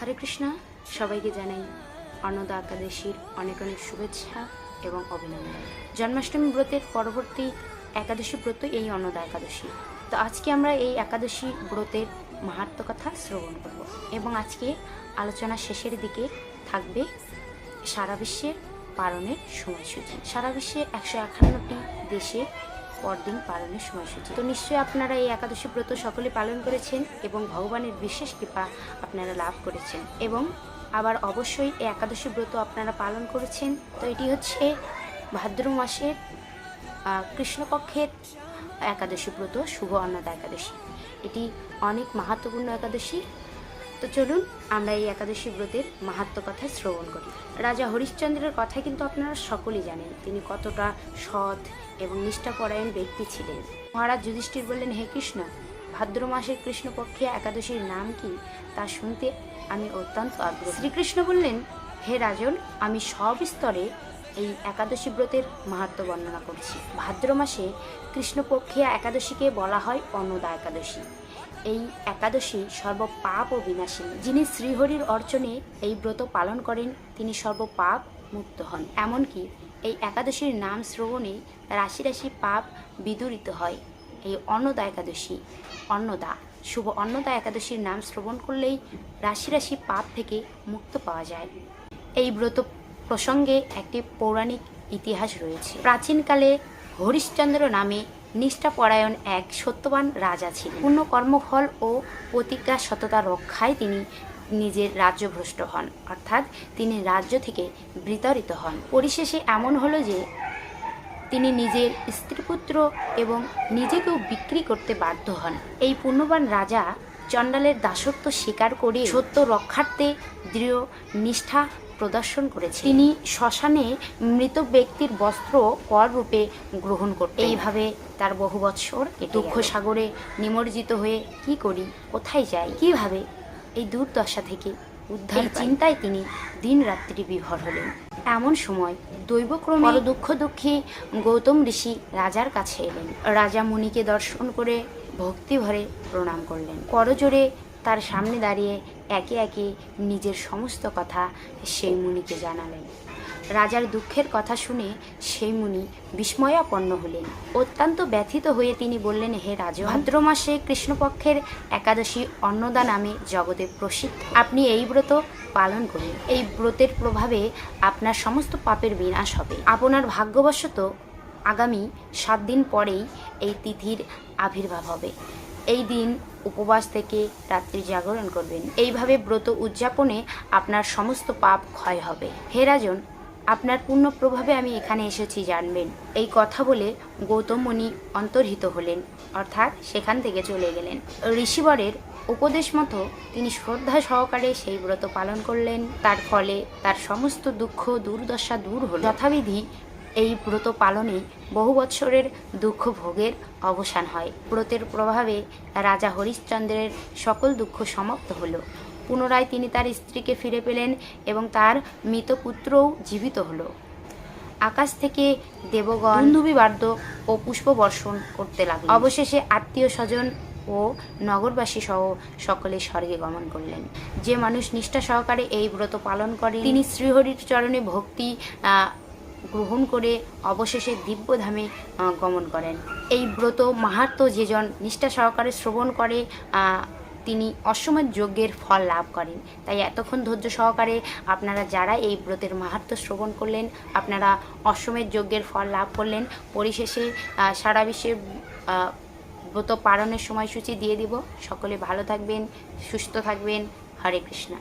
হরে কৃষ্ণ, সবাইকে জানাই অন্নদা একাদশীর অনেক অনেক শুভেচ্ছা এবং অভিনন্দন। জন্মাষ্টমী ব্রতের পরবর্তী একাদশী ব্রত এই অন্নদা একাদশী। তো আজকে আমরা এই একাদশী ব্রতের মাহাত্ম কথা শ্রবণ করব এবং আজকে আলোচনা শেষের দিকে থাকবে সারা বিশ্বের পালনের সময়সূচি। সারা বিশ্বে একশো একান্নটি দেশে পরদিন পালনের সময়সূচি। তো নিশ্চয়ই আপনারা এই একাদশী ব্রত সকলে পালন করেছেন এবং ভগবানের বিশেষ কৃপা আপনারা লাভ করেছেন এবং আবার অবশ্যই এই একাদশী ব্রত আপনারা পালন করেছেন। তো এটি হচ্ছে ভাদ্র মাসের কৃষ্ণপক্ষের একাদশী ব্রত, শুভ অন্নদা একাদশী। এটি অনেক মাহাত্মপূর্ণ একাদশী। তো চলুন, আমরা এই একাদশী ব্রতের মাহাত্ম কথা শ্রবণ করি। রাজা হরিশ্চন্দ্রের কথা কিন্তু আপনারা সকলেই জানেন। তিনি কতটা সৎ এবং নিষ্ঠাপরায়ণ ব্যক্তি ছিলেন। মহারাজ যুধিষ্ঠির বললেন, হে কৃষ্ণ, ভাদ্র মাসের কৃষ্ণপক্ষে একাদশীর নাম কি? তা শুনতে আমি অত্যন্ত আগ্রহ। শ্রীকৃষ্ণ বললেন, হে রাজন, আমি সব স্তরে এই একাদশী ব্রতের মাহাত্ম বর্ণনা করছি। ভাদ্র মাসে কৃষ্ণপক্ষে একাদশীকে বলা হয় অন্নদা একাদশী। এই একাদশী সর্ব পাপ ও বিনাশিনী। যিনি শ্রীহরির অর্চনে এই ব্রত পালন করেন, তিনি সর্ব পাপ মুক্ত হন। এমনকি এই একাদশীর নাম শ্রবণে রাশি রাশি পাপ বিদূরিত হয়। এই অন্নদা একাদশী, অন্নদা, শুভ অন্নদা একাদশীর নাম শ্রবণ করলেই রাশি রাশি পাপ থেকে মুক্ত পাওয়া যায়। এই ব্রত প্রসঙ্গে একটি পৌরাণিক ইতিহাস রয়েছে। প্রাচীনকালে হরিশ্চন্দ্র নামে নিষ্ঠাপরায়ণ এক সত্যবান রাজা ছিলেন। পূর্ণ কর্মফল ও প্রতিজ্ঞা সততা রক্ষায় তিনি নিজের রাজ্যভ্রষ্ট হন, অর্থাৎ তিনি রাজ্য থেকে বিতাড়িত হন। পরিশেষে এমন হলো যে তিনি নিজের স্ত্রীপুত্র এবং নিজেকেও বিক্রি করতে বাধ্য হন। এই পূর্ণবান রাজা চণ্ডালের দাসত্ব স্বীকার করে সত্য রক্ষার্থে দৃঢ় নিষ্ঠা প্রদর্শন করেছে তিনি শ্মশানে মৃত ব্যক্তির বস্ত্র কর রূপে গ্রহণ করতেন। এইভাবে তার বহু বৎসর দুঃখ সাগরে নিমজ্জিত হয়ে কি করি কোথায় যাই কীভাবে? এই দুর্দশা থেকে উদ্ধার চিন্তায় তিনি দিন রাত্রি বিভর হলেন। এমন সময় দৈবক্রমে দুঃখ দুঃখী গৌতম ঋষি রাজার কাছে এলেন। রাজা মুনিকে দর্শন করে ভক্তি ভরে প্রণাম করলেন। করজোরে তার সামনে দাঁড়িয়ে একে একে নিজের সমস্ত কথা সেই মুনিকে জানালেন। রাজার দুঃখের কথা শুনে সেই মুনি বিস্ময়াপন্ন হলেন। অত্যন্ত ব্যথিত হয়ে তিনি বললেন, হে রাজ ভাদ্র মাসে কৃষ্ণপক্ষের একাদশী অন্নদা নামে জগতে প্রসিদ্ধ। আপনি এই ব্রত পালন করুন। এই ব্রতের প্রভাবে আপনার সমস্ত পাপের বিনাশ হবে। আপনার ভাগ্যবশত আগামী সাত দিন পরেই এই তিথির আবির্ভাব হবে। এই দিন উপবাস থেকে রাত্রি জাগরণ করবেন। এইভাবে ব্রত উদযাপনে আপনার সমস্ত পাপ ক্ষয় হবে। হে রাজন, আপনার পূর্ণ প্রভাবে আমি এখানে এসেছি, জানবেন। এই কথা বলে গৌতম মুনি অন্তর্হিত হলেন, অর্থাৎ সেখান থেকে চলে গেলেন। ঋষিবরের উপদেশ মতো তিনি শ্রদ্ধা সহকারে সেই ব্রত পালন করলেন। তার ফলে তার সমস্ত দুঃখ, দুর্দশা দূর হল। যথাবিধি এই ব্রত পালনে বহু বৎসরের দুঃখ ভোগের অবসান হয়। ব্রতের প্রভাবে রাজা হরিশ্চন্দ্রের সকল দুঃখ সমাপ্ত হলো। পুনরায় তিনি তার স্ত্রীকে ফিরে পেলেন এবং তার মৃত পুত্রও জীবিত হলো। আকাশ থেকে দেবগণ বাদ্য ও পুষ্প বর্ষণ করতে লাগল অবশেষে আত্মীয় স্বজন ও নগরবাসী সহ সকলে স্বর্গে গমন করলেন। যে মানুষ নিষ্ঠা সহকারে এই ব্রত পালন করে তিনি শ্রীহরির চরণে ভক্তি গ্রহণ করে অবশেষে দিব্যধামে গমন করেন। এই ব্রত মাহাত্ম যেজন নিষ্ঠা সহকারে শ্রবণ করে তিনি অশ্বমেধ যজ্ঞের ফল লাভ করেন। তাই এতক্ষণ ধৈর্য সহকারে আপনারা যারা এই ব্রতের মাহাত্ম শ্রবণ করলেন, আপনারা অশ্বমেধ যজ্ঞের ফল লাভ করলেন, পরিশেষে সারা বিশ্বে ব্রত পালনের সময়সূচি দিয়ে দিব। সকলে ভালো থাকবেন, সুস্থ থাকবেন। হরে কৃষ্ণা।